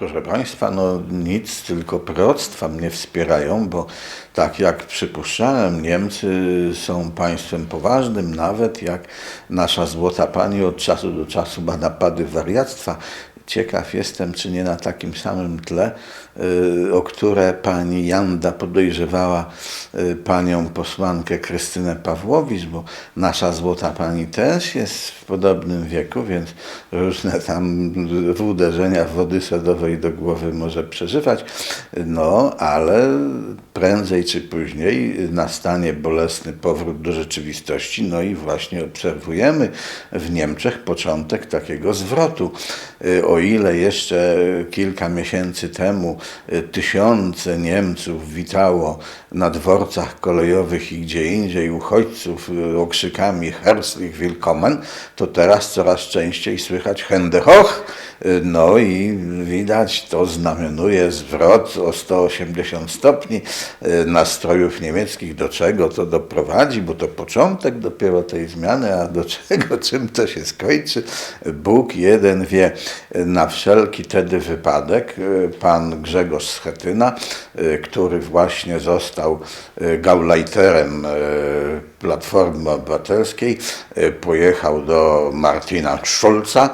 proszę Państwa, no nic, tylko proroctwa mnie wspierają, bo tak jak przypuszczałem, Niemcy są państwem poważnym, nawet jak nasza Złota Pani od czasu do czasu ma napady wariactwa. Ciekaw jestem, czy nie na takim samym tle, y, o które pani Janda podejrzewała y, panią posłankę Krystynę Pawłowicz, bo nasza złota pani też jest w podobnym wieku, więc różne tam uderzenia wody sodowej do głowy może przeżywać. No, ale prędzej czy później nastanie bolesny powrót do rzeczywistości. No i właśnie obserwujemy w Niemczech początek takiego zwrotu. Y, O ile jeszcze kilka miesięcy temu y, tysiące Niemców witało na dworcach kolejowych i gdzie indziej uchodźców y, okrzykami Herzlich Willkommen, to teraz coraz częściej słychać Hände hoch, no i widać, to znamionuje zwrot o 180 stopni nastrojów niemieckich. Do czego to doprowadzi? Bo to początek dopiero tej zmiany, a do czego, czym to się skończy? Bóg jeden wie. Na wszelki tedy wypadek y, pan Grzegorz Schetyna, y, który właśnie został y, gauleiterem y, Platformy Obywatelskiej, y, pojechał do Martina Schulza,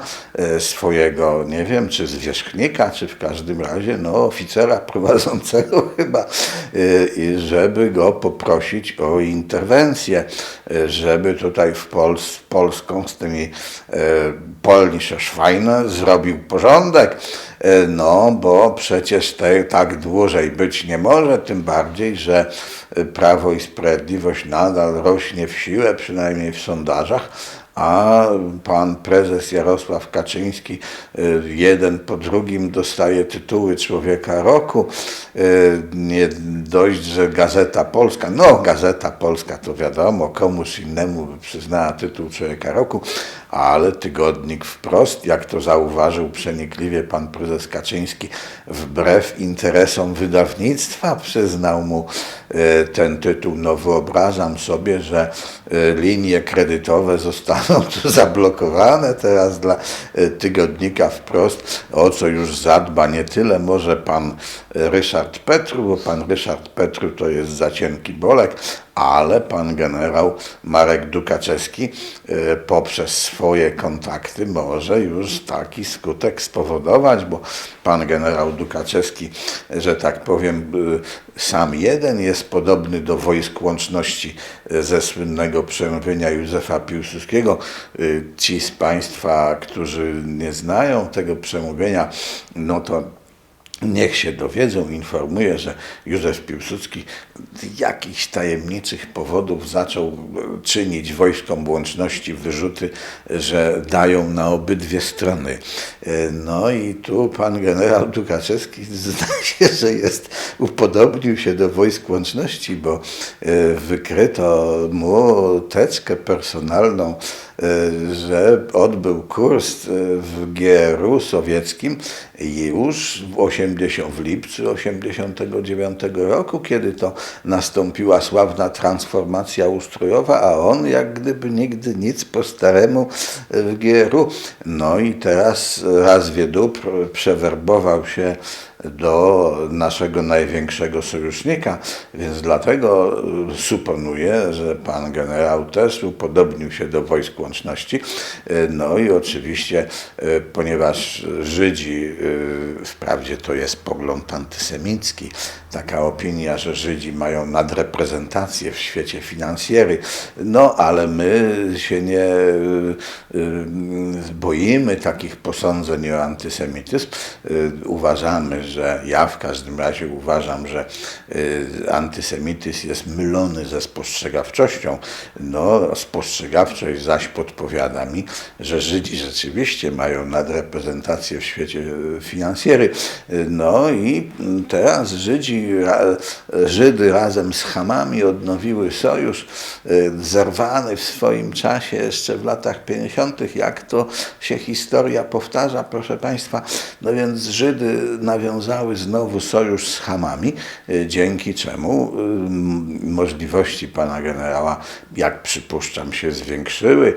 y, swojego, nie wiem, czy zwierzchnika, czy w każdym razie, no, oficera prowadzącego chyba, i żeby go poprosić o interwencję, żeby tutaj w Pols Polską z tymi Polnische Schweine zrobił porządek, no, bo przecież te, tak dłużej być nie może, tym bardziej, że y, Prawo i Sprawiedliwość nadal rośnie w siłę, przynajmniej w sondażach, a pan prezes Jarosław Kaczyński y, jeden po drugim dostaje tytuły Człowieka Roku. Nie dość, że Gazeta Polska, no Gazeta Polska to wiadomo, komuś innemu by przyznała tytuł Człowieka Roku, ale tygodnik wprost, jak to zauważył przenikliwie pan prezes Kaczyński, wbrew interesom wydawnictwa przyznał mu y, ten tytuł. No wyobrażam sobie, że y, linie kredytowe zostaną tu zablokowane teraz dla y, tygodnika wprost, o co już zadba nie tyle może pan Ryszard Petru, bo pan Ryszard Petru to jest zacienki Bolek, ale pan generał Marek Dukaczewski y, poprzez swoje kontakty może już taki skutek spowodować, bo pan generał Dukaczewski, że tak powiem, y, sam jeden jest podobny do wojsk łączności y, ze słynnego przemówienia Józefa Piłsudskiego. Ci z Państwa, którzy nie znają tego przemówienia, no to Niech się dowiedzą, informuję, że Józef Piłsudski z jakichś tajemniczych powodów zaczął e, czynić wojskom łączności wyrzuty, że dają na obydwie strony. E, No i tu pan generał Dukaczewski zdaje się, że jest, upodobnił się do wojsk łączności, bo e, wykryto mu teczkę personalną, że odbył kurs w GRU sowieckim już w 80, w lipcu 89 roku, kiedy to nastąpiła sławna transformacja ustrojowa, a on jak gdyby nigdy nic po staremu w GRU. No i teraz raz wie dóbr przewerbował się do naszego największego sojusznika, więc dlatego suponuję, że pan generał też upodobnił się do wojsk łączności. No i oczywiście, y, ponieważ Żydzi, wprawdzie to jest pogląd antysemicki, taka opinia, że Żydzi mają nadreprezentację w świecie finansjery, no ale my się nie y, y, boimy takich posądzeń o antysemityzm. Y, Uważamy, że ja w każdym razie uważam, że y, antysemityzm jest mylony ze spostrzegawczością. No, spostrzegawczość zaś podpowiada mi, że Żydzi rzeczywiście mają nadreprezentację w świecie y, finansjery. No i teraz Żydzi, Żydy razem z Hamami odnowiły sojusz y, zerwany w swoim czasie jeszcze w latach 50., jak to się historia powtarza, proszę Państwa. No więc Żydy nawiązały znowu sojusz z Hamami, y, dzięki czemu y, możliwości pana generała, jak przypuszczam, się zwiększyły.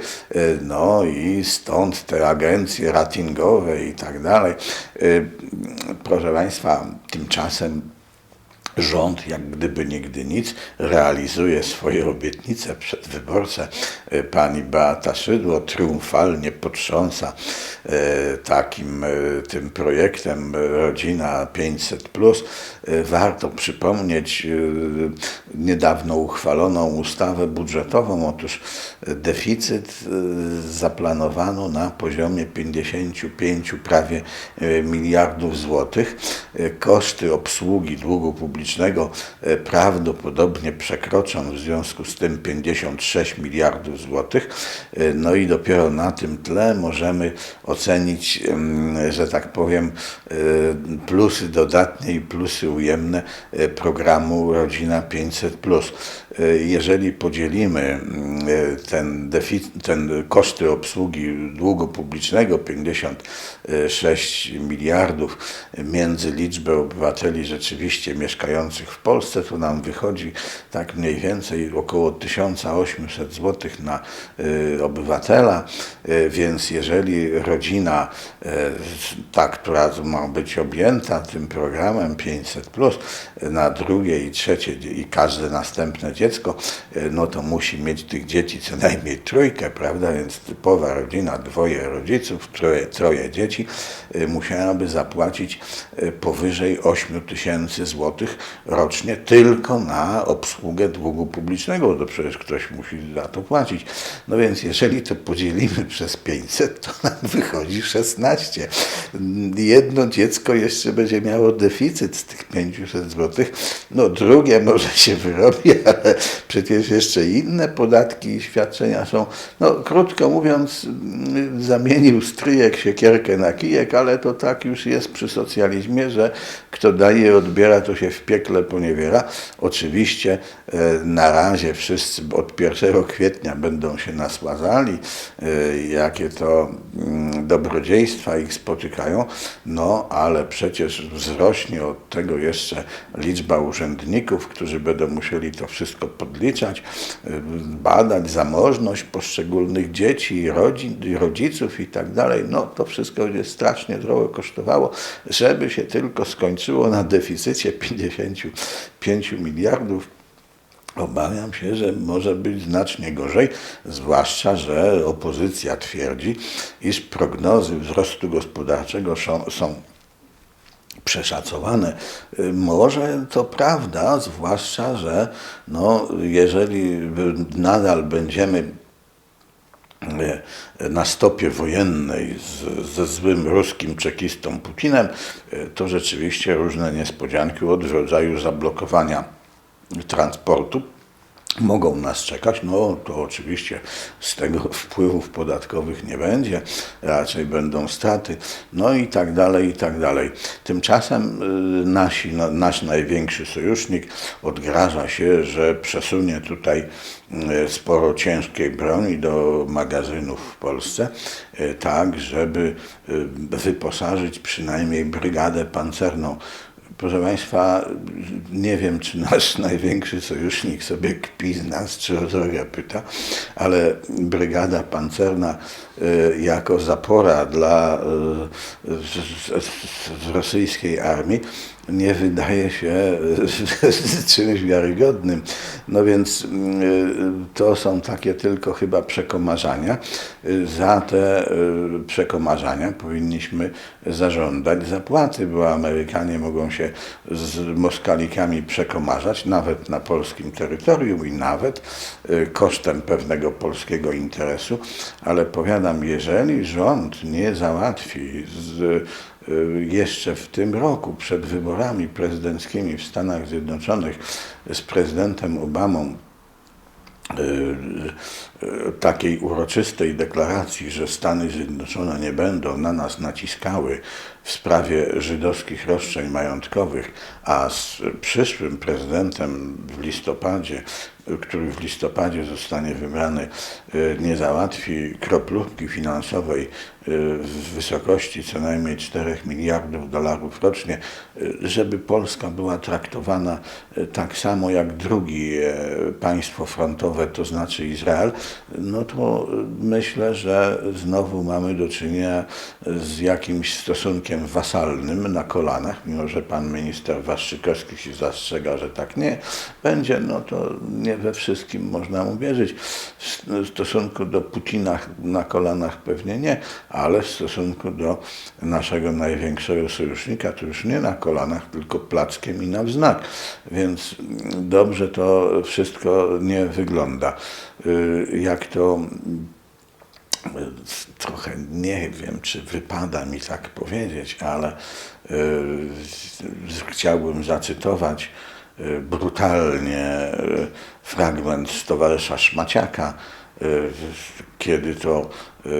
No i stąd te agencje ratingowe i tak dalej. Y, Proszę Państwa, tymczasem rząd, jak gdyby nigdy nic, realizuje swoje obietnice przedwyborcze. Pani Beata Szydło triumfalnie potrząsa e, takim e, tym projektem e, Rodzina 500. E, Warto przypomnieć niedawno uchwaloną ustawę budżetową. Otóż deficyt zaplanowano na poziomie 55 prawie miliardów złotych. Koszty obsługi długu publicznego e, prawdopodobnie przekroczą w związku z tym 56 miliardów złotych. E, No i dopiero na tym tle możemy ocenić, że tak powiem, e, plusy dodatnie i plusy ujemne programu Rodzina 500. E, Jeżeli podzielimy ten, ten koszty obsługi długu publicznego 56 miliardów między liczbę obywateli rzeczywiście mieszkających w Polsce, to nam wychodzi tak mniej więcej około 1800 zł na y, obywatela, y, więc jeżeli rodzina, y, ta, która ma być objęta tym programem 500, na drugie i trzecie i każde następne dziecko, no to musi mieć tych dzieci co najmniej trójkę, prawda? Więc typowa rodzina, dwoje rodziców, troje, troje dzieci, musiałaby zapłacić powyżej 8 tysięcy złotych rocznie tylko na obsługę długu publicznego, bo to przecież ktoś musi za to płacić. No więc jeżeli to podzielimy przez 500, to nam wychodzi 16. Jedno dziecko jeszcze będzie miało deficyt z tych 500 złotych, no drugie może się wyrobi, ale przecież jeszcze inne podatki i świadczenia są, no krótko mówiąc, zamienił stryjek siekierkę na kijek, ale to tak już jest przy socjalizmie, że kto daje, odbiera, to się w piekle poniewiera. Oczywiście e, na razie wszyscy od 1 kwietnia będą się nasładzali, e, jakie to mm, dobrodziejstwa ich spotykają, no ale przecież wzrośnie od tego jeszcze liczba urzędników, którzy będą musieli to wszystko podliczać, e, badać zamożność poszczególnych dzieci, rodzin, rodziców i tak dalej. No to wszystko będzie strasznie drogo kosztowało, żeby się tylko skończyło na deficycie 55 miliardów. Obawiam się, że może być znacznie gorzej, zwłaszcza, że opozycja twierdzi, iż prognozy wzrostu gospodarczego są, przeszacowane. Może to prawda, zwłaszcza, że no, jeżeli nadal będziemy na stopie wojennej z, ze złym ruskim czekistą Putinem, e, to rzeczywiście różne niespodzianki od rodzaju zablokowania transportu mogą nas czekać. No to oczywiście z tego wpływów podatkowych nie będzie, raczej będą straty, no i tak dalej, i tak dalej. Tymczasem y, nasi, nasz największy sojusznik odgraża się, że przesunie tutaj y, sporo ciężkiej broni do magazynów w Polsce, y, tak żeby wyposażyć przynajmniej brygadę pancerną Proszę Państwa, nie wiem, czy nasz największy sojusznik sobie kpi z nas, czy o pyta, ale brygada pancerna jako zapora dla y, rosyjskiej armii nie wydaje się y, czymś wiarygodnym. No więc y, to są takie tylko chyba przekomarzania. Y, Za te y, przekomarzania powinniśmy zażądać zapłaty, bo Amerykanie mogą się z Moskalikami przekomarzać, nawet na polskim terytorium i nawet y, kosztem pewnego polskiego interesu, ale powiadam, jeżeli rząd nie załatwi z y, jeszcze w tym roku, przed wyborami prezydenckimi w Stanach Zjednoczonych z prezydentem Obamą, y, y, takiej uroczystej deklaracji, że Stany Zjednoczone nie będą na nas naciskały w sprawie żydowskich roszczeń majątkowych, a z przyszłym prezydentem w listopadzie który w listopadzie zostanie wybrany, y, nie załatwi kroplówki finansowej y, w wysokości co najmniej 4 miliardów dolarów rocznie, y, żeby Polska była traktowana tak samo jak drugie państwo frontowe, to znaczy Izrael, no to myślę, że znowu mamy do czynienia z jakimś stosunkiem wasalnym na kolanach, mimo że pan minister Waszczykowski się zastrzega, że tak nie będzie, no to nie we wszystkim można mu wierzyć. W stosunku do Putina na kolanach pewnie nie, ale w stosunku do naszego największego sojusznika to już nie na kolanach, tylko plackiem i na wznak. Więc dobrze to wszystko nie wygląda. Y, Jak to trochę nie wiem, czy wypada mi tak powiedzieć, ale y, chciałbym zacytować y, brutalnie y, fragment z towarzysza Szmaciaka, y, kiedy to y,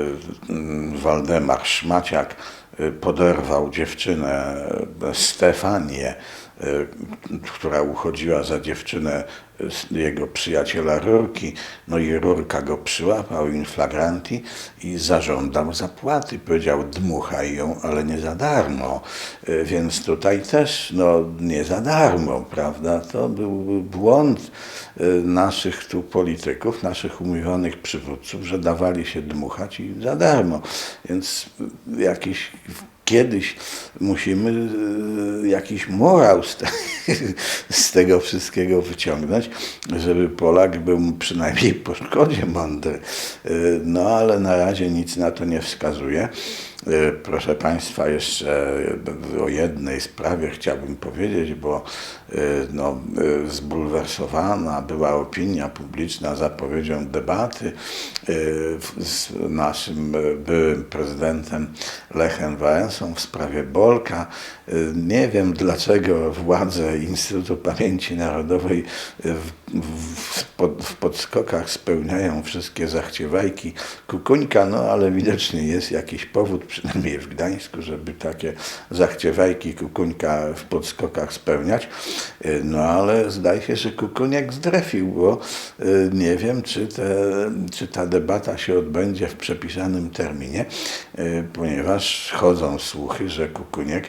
Waldemar Szmaciak y, poderwał dziewczynę y, Stefanię, która uchodziła za dziewczynę jego przyjaciela Rurki, no i Rurka go przyłapał in flagranti i zażądał zapłaty. Powiedział, dmuchaj ją, ale nie za darmo. Więc tutaj też, no nie za darmo, prawda? To był błąd naszych tu polityków, naszych umówionych przywódców, że dawali się dmuchać i za darmo. Więc jakiś kiedyś musimy y, jakiś morał z, te, z tego wszystkiego wyciągnąć, żeby Polak był przynajmniej po szkodzie mądry. Y, No ale na razie nic na to nie wskazuje. Y, Proszę Państwa, jeszcze o jednej sprawie chciałbym powiedzieć, bo y, no, y, zbulwersowana była opinia publiczna zapowiedzią debaty y, z naszym y, byłym prezydentem Lechem Wałęsą w sprawie Bolka. Y, Nie wiem dlaczego władze Instytutu Pamięci Narodowej y, w, pod- w podskokach spełniają wszystkie zachciewajki Kukuńka, no ale widocznie jest jakiś powód, przynajmniej w Gdańsku, żeby takie zachciewajki Kukuńka w podskokach spełniać. Y, No ale zdaje się, że Kukuniak zdrefił, bo y, nie wiem, czy, te, czy ta debata się odbędzie w przepisanym terminie, y, ponieważ chodzą słuchy, że Kukuniak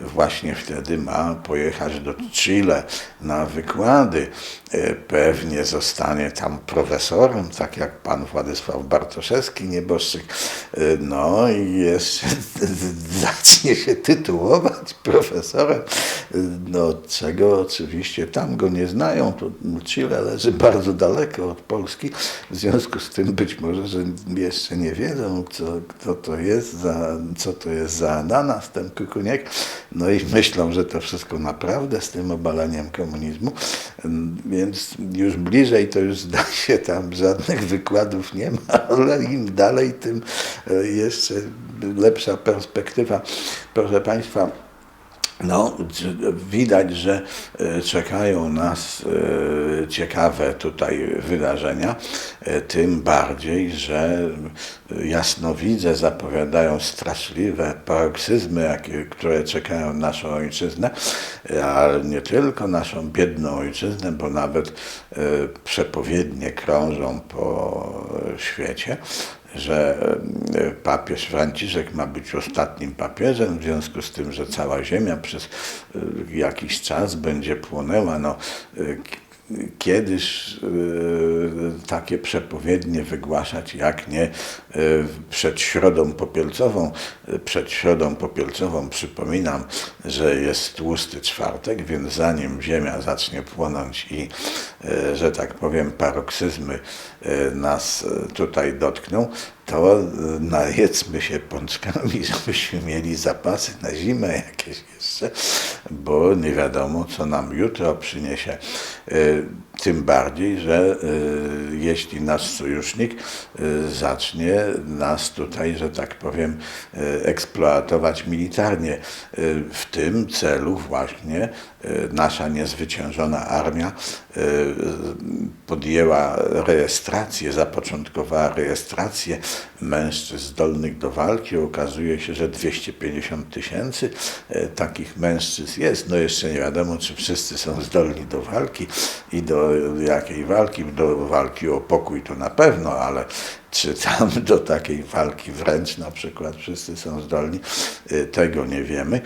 właśnie wtedy ma pojechać do Chile na wykłady. Y, Pewnie zostanie tam profesorem, tak jak pan Władysław Bartoszewski, nieboszczyk. Y, No i jeszcze zacznie się tytułować profesorem, y, no czego oczywiście tam go nie znają, to Chile leży bardzo daleko od Polski, w związku z tym być może, że jeszcze nie wiedzą, co, kto to jest za, co to jest za ananas, ten kukuniek, no i myślą, że to wszystko naprawdę z tym obalaniem komunizmu, Mm, więc już bliżej to już zda się tam żadnych wykładów nie ma, ale im dalej, tym e, jeszcze lepsza perspektywa. Proszę Państwa, no, widać, że e, czekają nas e, ciekawe tutaj wydarzenia, e, tym bardziej, że jasnowidze zapowiadają straszliwe paroksyzmy, które czekają na naszą ojczyznę, ale nie tylko naszą biedną ojczyznę, bo nawet przepowiednie krążą po świecie że e, papież Franciszek ma być ostatnim papieżem, w związku z tym, że cała Ziemia przez e, jakiś czas będzie płonęła. No, e, Kiedyż e, takie przepowiednie wygłaszać, jak nie e, przed Środą Popielcową. E, Przed Środą Popielcową przypominam, że jest tłusty czwartek, więc zanim Ziemia zacznie płonąć i, e, że tak powiem, paroksyzmy e, nas e, tutaj dotkną, to e, najedzmy się pączkami, żebyśmy mieli zapasy na zimę jakieś jeszcze, bo nie wiadomo, co nam jutro przyniesie. E, Tym bardziej, że e, jeśli nasz sojusznik e, zacznie nas tutaj, że tak powiem, e, eksploatować militarnie. E, W tym celu właśnie e, nasza niezwyciężona armia e, podjęła rejestrację, zapoczątkowała rejestrację mężczyzn zdolnych do walki. Okazuje się, że 250 tysięcy e, takich mężczyzn jest. No jeszcze nie wiadomo, czy wszyscy są zdolni do walki i do jakiej walki, do walki o pokój to na pewno, ale czy tam do takiej walki wręcz na przykład wszyscy są zdolni, tego nie wiemy.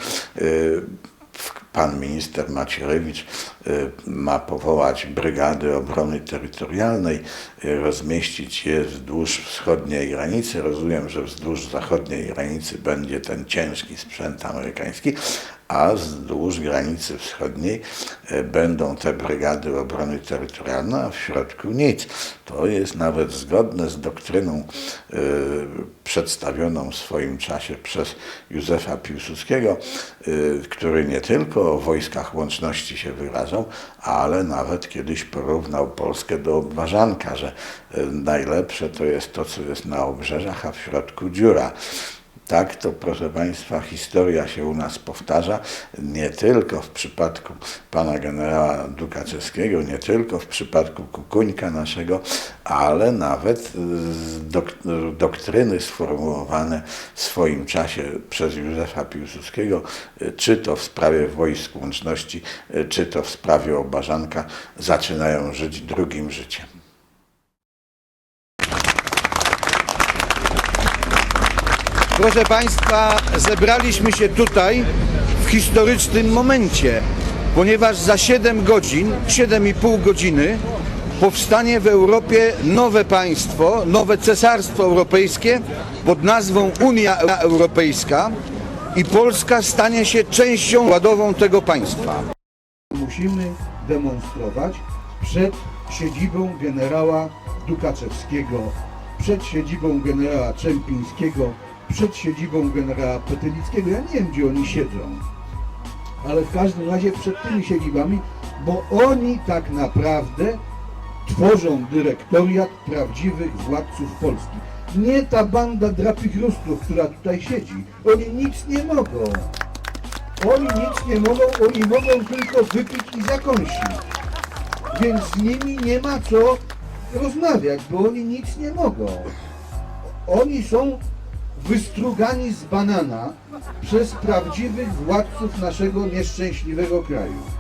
Pan minister Macierewicz y, ma powołać brygady obrony terytorialnej, y, rozmieścić je wzdłuż wschodniej granicy. Rozumiem, że wzdłuż zachodniej granicy będzie ten ciężki sprzęt amerykański, a wzdłuż granicy wschodniej y, będą te brygady obrony terytorialnej, a w środku nic. To jest nawet zgodne z doktryną y, przedstawioną w swoim czasie przez Józefa Piłsudskiego, y, który nie tylko o wojskach łączności się wyrażał, ale nawet kiedyś porównał Polskę do obwarzanka, że y, najlepsze to jest to, co jest na obrzeżach, a w środku dziura. Tak, to proszę Państwa, historia się u nas powtarza, nie tylko w przypadku pana generała Dukaczewskiego, nie tylko w przypadku Kukuńka naszego, ale nawet dok- doktryny sformułowane w swoim czasie przez Józefa Piłsudskiego, czy to w sprawie wojsk łączności, czy to w sprawie Obarzanka, zaczynają żyć drugim życiem. Proszę Państwa, zebraliśmy się tutaj w historycznym momencie, ponieważ za 7 godzin, 7,5 godziny powstanie w Europie nowe państwo, nowe cesarstwo europejskie pod nazwą Unia Europejska i Polska stanie się częścią ładową tego państwa. musimy demonstrować przed siedzibą generała Dukaczewskiego, przed siedzibą generała Czempińskiego, przed siedzibą generała Petylickiego. Ja nie wiem, gdzie oni siedzą, ale w każdym razie przed tymi siedzibami, bo oni tak naprawdę tworzą dyrektoriat prawdziwych władców Polski. Nie ta banda drapichrustów, która tutaj siedzi. Oni nic nie mogą. Oni nic nie mogą, oni mogą tylko wypić i zakąsić. Więc z nimi nie ma co rozmawiać, bo oni nic nie mogą. Oni są wystrugani z banana przez prawdziwych władców naszego nieszczęśliwego kraju.